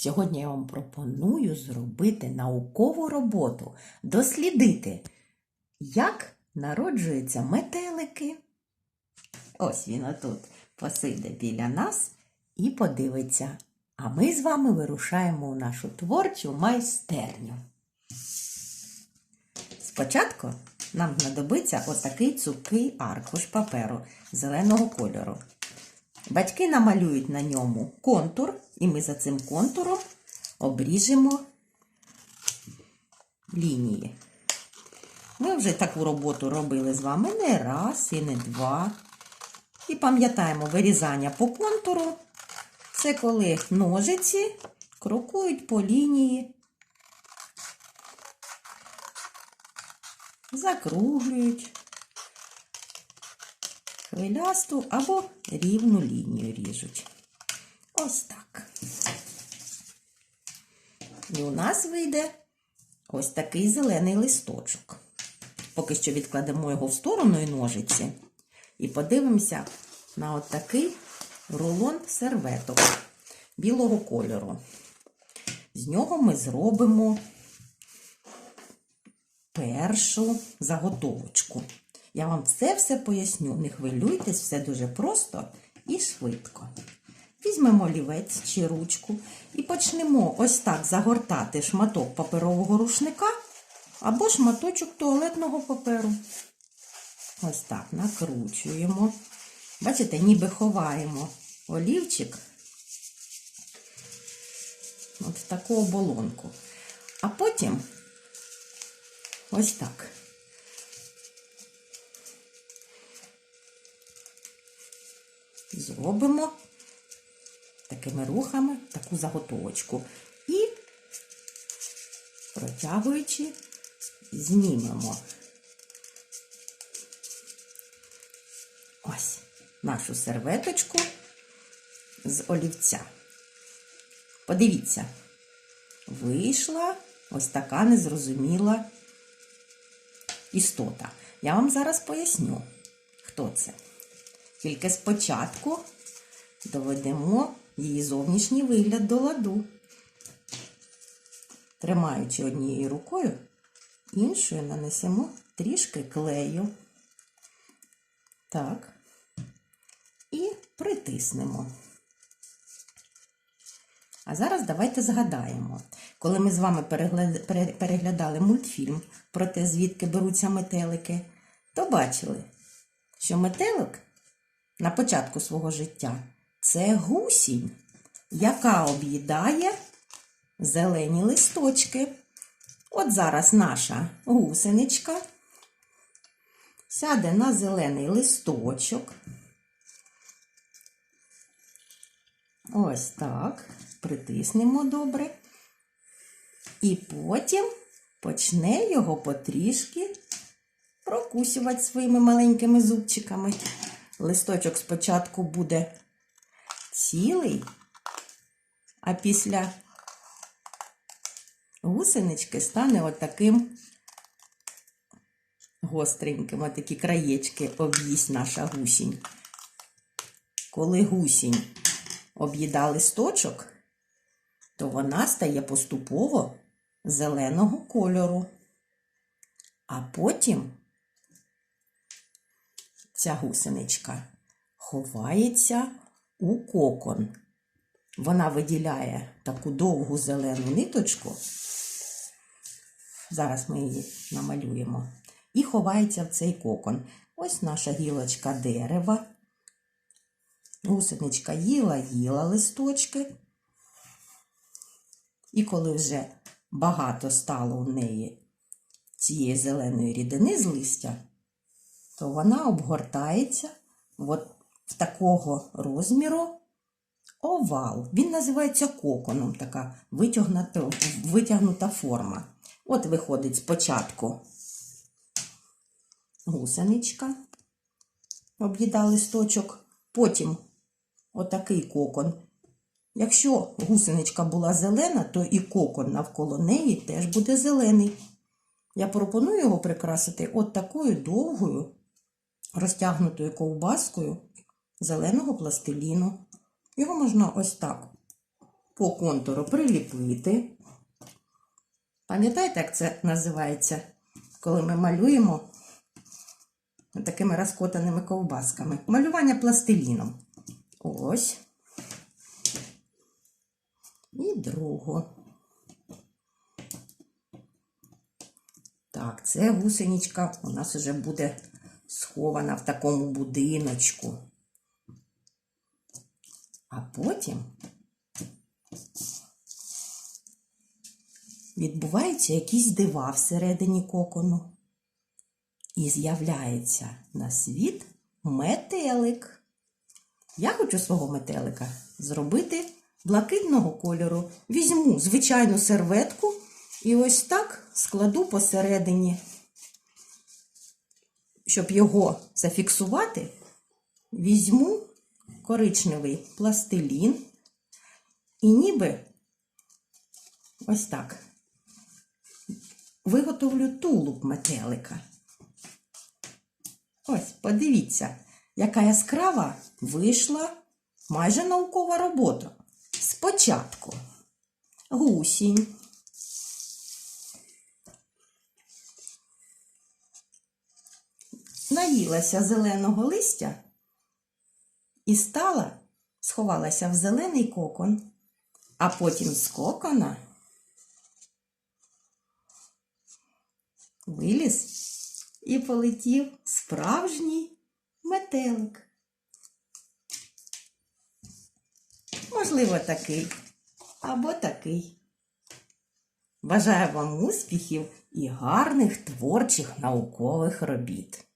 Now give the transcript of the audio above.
Сьогодні я вам пропоную зробити наукову роботу, дослідити, як народжуються метелики. Ось він отут посиде біля нас і подивиться. А ми з вами вирушаємо у нашу творчу майстерню. Спочатку нам знадобиться ось такий цупкий аркуш паперу зеленого кольору. Батьки намалюють на ньому контур, і ми за цим контуром обріжемо лінії. Ми вже таку роботу робили з вами не раз і не два. І пам'ятаємо вирізання по контуру. Це коли ножиці крокують по лінії, закруглюють хвилясту або рівну лінію ріжуть. Ось так. І у нас вийде ось такий зелений листочок. Поки що відкладемо його в сторону і ножиці. І подивимося на от такий рулон серветок білого кольору. З нього ми зробимо першу заготовочку. Я вам все-все поясню. Не хвилюйтесь, все дуже просто і швидко. Візьмемо олівець чи ручку і почнемо ось так загортати шматок паперового рушника або шматочок туалетного паперу. Ось так накручуємо. Бачите, ніби ховаємо олівчик от в таку оболонку. А потім ось так. Зробимо такими рухами таку заготовочку. І, протягуючи, знімемо ось нашу серветочку з олівця. Подивіться, вийшла ось така незрозуміла істота. Я вам зараз поясню, хто це. Тільки спочатку доведемо її зовнішній вигляд до ладу. Тримаючи однією рукою, іншою нанесемо трішки клею. Так. І притиснемо. А зараз давайте згадаємо, коли ми з вами переглядали мультфільм про те, звідки беруться метелики, то бачили, що метелик на початку свого життя це гусінь, яка об'їдає зелені листочки. От зараз наша гусеничка сяде на зелений листочок. Ось так. Притиснемо добре. І потім почне його потрішки прокусювати своїми маленькими зубчиками. Листочок спочатку буде цілий, а після гусенички стане отаким гостреньким, отакі краєчки об'їсть наша гусінь. Коли гусінь об'їда листочок, то вона стає поступово зеленого кольору. А потім ця гусеничка ховається у кокон. Вона виділяє таку довгу зелену ниточку. Зараз ми її намалюємо. І ховається в цей кокон. Ось наша гілочка дерева. Гусеничка їла, їла листочки. І коли вже багато стало у неї цієї зеленої рідини з листя, то вона обгортається от в такого розміру овал. Він називається коконом, така витягнута, витягнута форма. От виходить спочатку гусеничка, об'їда листочок, потім отакий кокон. Якщо гусеничка була зелена, то і кокон навколо неї теж буде зелений. Я пропоную його прикрасити от такою довгою, розтягнутою ковбаскою зеленого пластиліну. Його можна ось так по контуру приліпити. Пам'ятаєте, як це називається, коли ми малюємо такими розкотаними ковбасками? Малювання пластиліном. Ось. І другу. Так, це гусеничка у нас вже буде схована в такому будиночку. А потім відбуваються якісь дива всередині кокону. І з'являється на світ метелик. Я хочу свого метелика зробити блакитного кольору. Візьму звичайну серветку і ось так складу посередині. Щоб його зафіксувати, візьму коричневий пластилін і ніби ось так виготовлю тулуб метелика. Ось, подивіться, яка яскрава вийшла майже наукова робота. Спочатку гусінь. Наїлася зеленого листя і стала, сховалася в зелений кокон, а потім з кокона виліз і полетів справжній метелик. Можливо, такий або такий. Бажаю вам успіхів і гарних творчих наукових робіт.